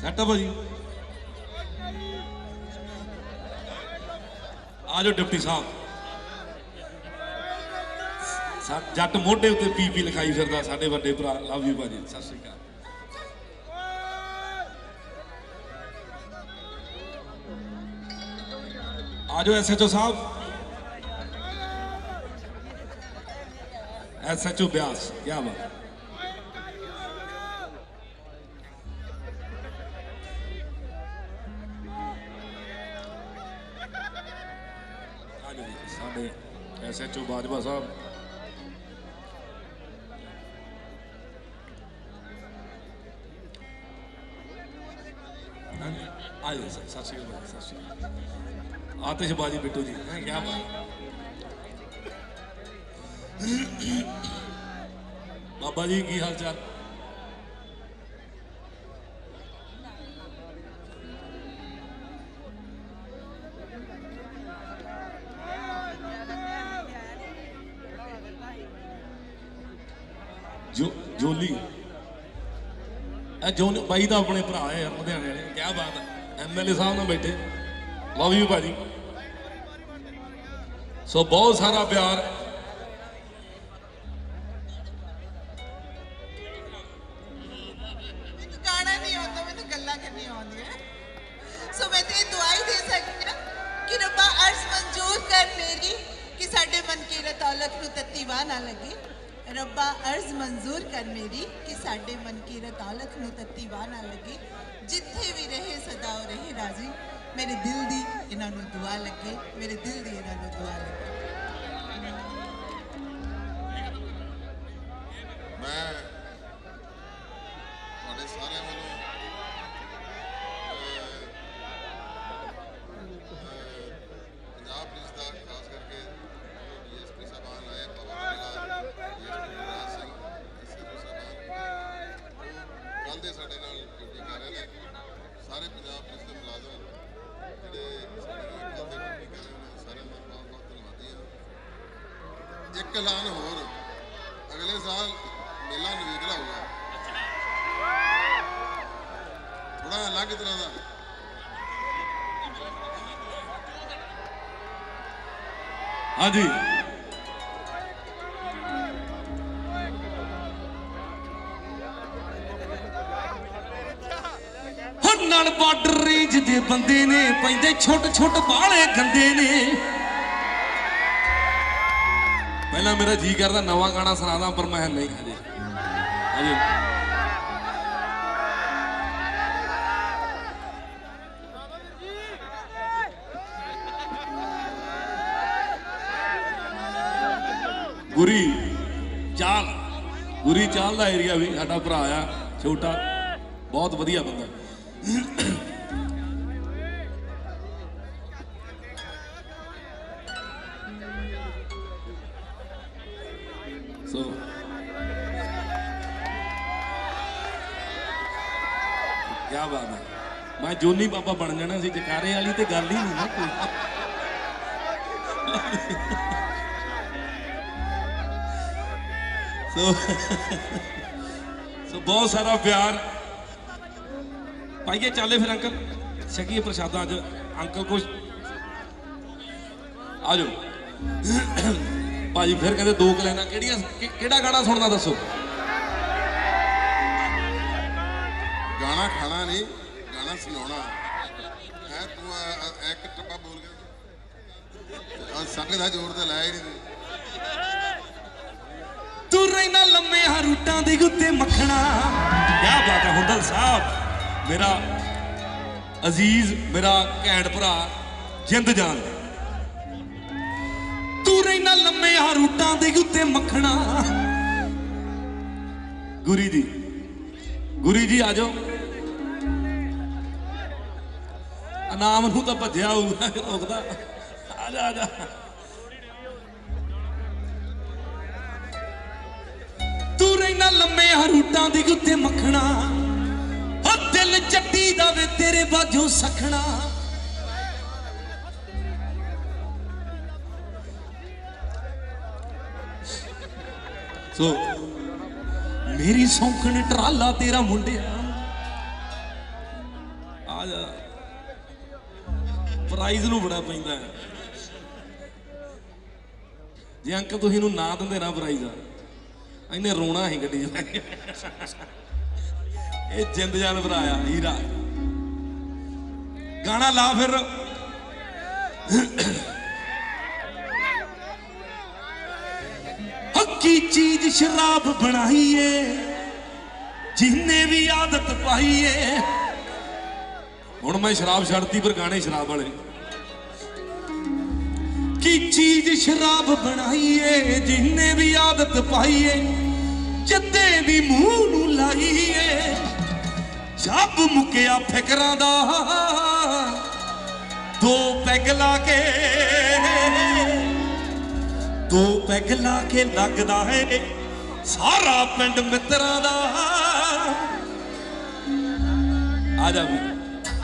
Set ਆ ਭਾਜੀ ਆ ਜਾਓ ਡਿਪਟੀ ਸਾਹਿਬ। ਜੱਟ ਮੋਢੇ ਉੱਤੇ ਪੀਪੀ ਲਿਖਾਈ ਫਿਰਦਾ ਸਾਡੇ ਵੱਡੇ ਭਰਾ। ਲਵ ਯੂ ਭਾਜੀ। ਸਤਿ ਸ਼੍ਰੀ ਅਕਾਲ। ਆ ਜਾਓ ਐਸਐਚਓ ਸਾਹਿਬ। ਐਸਐਚਓ ਬਿਆਸ। ਕੀ ਬਾਤ। ਸਾਡੇ ਐਸਐਚਓ ਬਾਜਵਾ ਸਾਹਿਬ ਹਾਂਜੀ ਆ ਜਾਓ ਸਰ ਸਤਿ ਸ਼੍ਰੀ ਅਕਾਲ ਸਤਿ ਸ਼੍ਰੀ ਅਕਾਲ ਆਤਿਸ਼ਬਾਜ਼ੀ ਬਿੱਟੂ ਜੀ ਹੈ ਕੀ ਬਾਤ ਬਾਬਾ ਜੀ ਕੀ ਹਾਲ ਚਾਲ ਜੋ ਜੋਲੀ। ਇਹ ਜੋਨ ਬਾਈ ਦਾ ਆਪਣੇ ਭਰਾ ਹੈ ਯਾਰ, ਲੁਧਿਆਣੇ ਵਾਲੇ ਕੀ ਬਾਤ ਹੈ। ਐਮਐਲਏ ਸਾਹਿਬ ਨਾਲ ਬੈਠੇ। ਲਵ ਯੂ ਭਾਜੀ। ਸੋ ਬਹੁਤ ਸਾਰਾ ਪਿਆਰ। ਗੱਲਾਂ ਕਰਨੀਆਂ ਆਉਂਦੀਆਂ। ਸੋ ਕਿ ਅਰਜ਼ ਮਨਜ਼ੂਰ ਕਰ ਮੇਰੀ ਕਿ ਸਾਡੇ ਮਨ ਕੀ ਰਤੌਲਤ ਨੂੰ ਤੱਤੀ ਵਾਹ ਨਾ ਲੱਗੇ। ਰੱਬਾ ਅਰਜ਼ ਮਨਜ਼ੂਰ ਕਰ ਮੇਰੀ ਕਿ ਸਾਡੇ ਮਨ ਕੀ ਰਤੌਲਤ ਨੂੰ ਤੱਤੀ ਵਾਹ ਨਾ ਲੱਗੇ। ਜਿੱਥੇ ਵੀ ਰਹੇ, ਸਦਾ ਉਹ ਰਹੇ ਰਾਜ਼ੀ। ਮੇਰੇ ਦਿਲ ਦੀ ਇਹਨਾਂ ਨੂੰ ਦੁਆ ਲੱਗੇ, ਮੇਰੇ ਦਿਲ ਦੀ ਇਹਨਾਂ ਨੂੰ ਦੁਆ ਲੱਗੇ ਮੈਂ ਤੁਹਾਡੇ ਸਾਰਿਆਂ ਵੱਲੋਂ ਅਹ, ਪੰਜਾਬ ਪੁਲਿਸ ਦਾ ਖਾਸ ਕਰਕੇ ਡੀਐਸਪੀ ਸਾਹਿਬਾਨ ਆਏ ਪਵਨ ਵਾਲਾ ਡੀਐਸਪੀ ਰਾਜ ਸਿੰਘ ਐਸਐਸਪੀ ਸਾਹਿਬਾਨ ਉਹ ਕੱਲ੍ਹ ਦੇ ਸਾਡੇ ਨਾਲ ਡਿਊਟੀ ਕਰ ਰਹੇ ਨੇ ਸਾਰੇ ਪੰਜਾਬ ਪੁਲਿਸ ਦੇ ਮੁਲਾਜ਼ਮ ਜਿਹੜੇ ਸਾਡੇ ਨਾਲ ਕੱਲ੍ਹ ਦੇ ਡਿਊਟੀ ਕਰ ਰਹੇ ਨੇ ਸਾਰਿਆਂ ਦਾ ਬਹੁਤ ਬਹੁਤ ਧੰਨਵਾਦੀ ਹਾਂ ਇੱਕ ਐਲਾਨ ਹੋਰ। ਅਗਲੇ ਸਾਲ ਮੇਲਾ ਨਵੇਕਲਾ ਹੋਊਗਾ ਥੋੜਾ ਅਲੱਗ ਤਰ੍ਹਾਂ ਦਾ। ਹਾਂਜੀ। ਨਾਲ ਬਾਰਡਰ ਰੇਂਜ ਦੇ ਬੰਦੇ ਨੇ, ਪੈਂਦੇ ਛੋਟ ਛੋਟ ਬਾਲੇ ਗੰਦੇ ਨੇ। ਪਹਿਲਾਂ ਮੇਰਾ ਜੀ ਕਰਦਾ, ਨਵਾਂ ਗਾਣਾ ਸੁਣਾਦਾ, ਪਰ ਮੈਂ ਨਹੀਂ ਹਜੇ। ਹਜੇ। ਗੁਰੀ ਚਾਲ। ਗੁਰੀ ਚਾਲ ਦਾ ਏਰੀਆ ਵੀ ਸਾਡਾ ਭਰਾ ਆ, ਛੋਟਾ। ਬਹੁਤ ਵਧੀਆ ਬੰਦਾ। ਸੋ ਕੀ ਬਾਤ ਹੈ। ਮੈਂ ਜੋਨੀ ਬਾਬਾ ਬਣ ਜਾਣਾ ਸੀ, ਜਕਾਰੇ ਵਾਲੀ ਤੇ ਗੱਲ ਹੀ ਨਹੀਂ ਨਾ ਕੋਈ। ਸੋ ਸੋ ਬਹੁਤ ਸਾਰਾ ਪਿਆਰ। ਪਾਈਏ ਚੱਲੇ ਫਿਰ ਅੰਕਲ। ਛਕੀਏ ਪ੍ਰਸ਼ਾਦਾ ਅੱਜ। ਅੰਕਲ ਕੁਛ ਆ ਜਾਓ। ਭਾਜੀ ਫਿਰ ਕਹਿੰਦੇ ਦੋ ਕਲੈਨਾ ਕਿਹੜੀਆਂ ਕਿ- ਕਿਹੜਾ ਗਾਣਾ ਸੁਣਨਾ ਦੱਸੋ? ਗਾਣਾ ਖਾਣਾ ਨਹੀਂ ਗਾਣਾ ਸੁਣਾਉਣਾ। ਹੈ ਤੂੰ ਆ- ਆ- ਇੱਕ ਟੱਪਾ ਬੋਲ ਗਿਆ ਆ ਸੰਗ ਦਾ ਜ਼ੋਰ ਤੇ ਲਾਇਆ ਹੀ ਨਹੀਂ ਤੂੰ। ਤੂੰ ਰਹਿਣਾ ਲੰਮੇ ਹਾਂ ਰੂਟਾਂ ਦੇ ਉੱਤੇ ਮੱਖਣਾ। ਕੀ ਬਾਤ ਹੈ ਹੁੰਦਲ ਸਾਹਿਬ। ਮੇਰਾ ਅਜ਼ੀਜ਼ ਮੇਰਾ ਘੈਂਟ ਭਰਾ ਜਿੰਦ ਜਾਨ ਤੂੰ ਰਹਿਣਾ ਲੰਮੇ ਆ ਰੂਟਾਂ ਦੇ ਉੱਤੇ ਮੱਖਣਾ। ਗੁਰੀ ਜੀ ਗੁਰੀ ਜੀ ਆ ਜਾਓ। ਇਨਾਮ ਨੂੰ ਤਾਂ ਭੱਜਿਆ ਹੋਊਗਾ ਰੋਕਦਾ। ਆ ਜਾ ਆ ਜਾ। ਤੂੰ ਰਹਿਣਾ ਲੰਮੇ ਹਰੂਟਾਂ ਦੇ ਉੱਤੇ ਮੱਖਣਾ। ਹੋ ਦਿਲ ਚੱਟੀ ਦਾ ਵੇ ਤੇਰੇ ਬਾਝੋਂ ਸਖਣਾ। ਸੋ ਮੇਰੀ ਸੌਂਕਣ ਟਰਾਲਾ ਤੇਰਾ ਮੁੰਡਿਆ। ਆ ਜਾ। ਪ੍ਰਾਈਜ਼ ਨੂੰ ਬੜਾ ਪੈਂਦਾ ਹੈ। ਜੇ ਅੰਕਲ ਤੁਸੀਂ ਇਹਨੂੰ ਨਾ ਦਿੰਦੇ ਨਾ ਪ੍ਰਾਈਜ਼। ਇਹਨੇ ਰੋਣਾ ਸੀ ਗੱਡੀ 'ਚ ਇਹ ਜਿੰਦ ਜਾਨ ਭਰਾਇਆ ਹੀਰਾ। ਗਾਣਾ ਲਾ ਫਿਰ। ਕੀ ਚੀਜ਼ ਸ਼ਰਾਬ ਬਣਾਈਏ? ਜਿੰਨੇ ਵੀ ਆਦਤ ਪਾਈਏ। ਹੁਣ ਮੈਂ ਸ਼ਰਾਬ ਛੱਡਤੀ, ਪਰ ਗਾਣੇ ਸ਼ਰਾਬ ਵਾਲੇ ਕੀ ਚੀਜ਼ ਸ਼ਰਾਬ ਬਣਾਈਏ? ਜਿੰਨੇ ਵੀ ਆਦਤ ਪਾਈਏ ਜੱਦੇ ਵੀ ਮੂੰਹ ਨੂੰ ਲਾਈਏ। ਜੱਬ ਮੁੱਕਿਆ ਫਿਕਰਾਂ ਦਾ। ਦੋ ਪੈਗ ਲਾ ਕੇ ਦੋ ਪੈਗ ਲਾ ਕੇ ਲੱਗਦਾ ਹੈ। ਸਾਰਾ ਪਿੰਡ ਮਿੱਤਰਾਂ ਦਾ। ਆ ਜਾ ਵੀ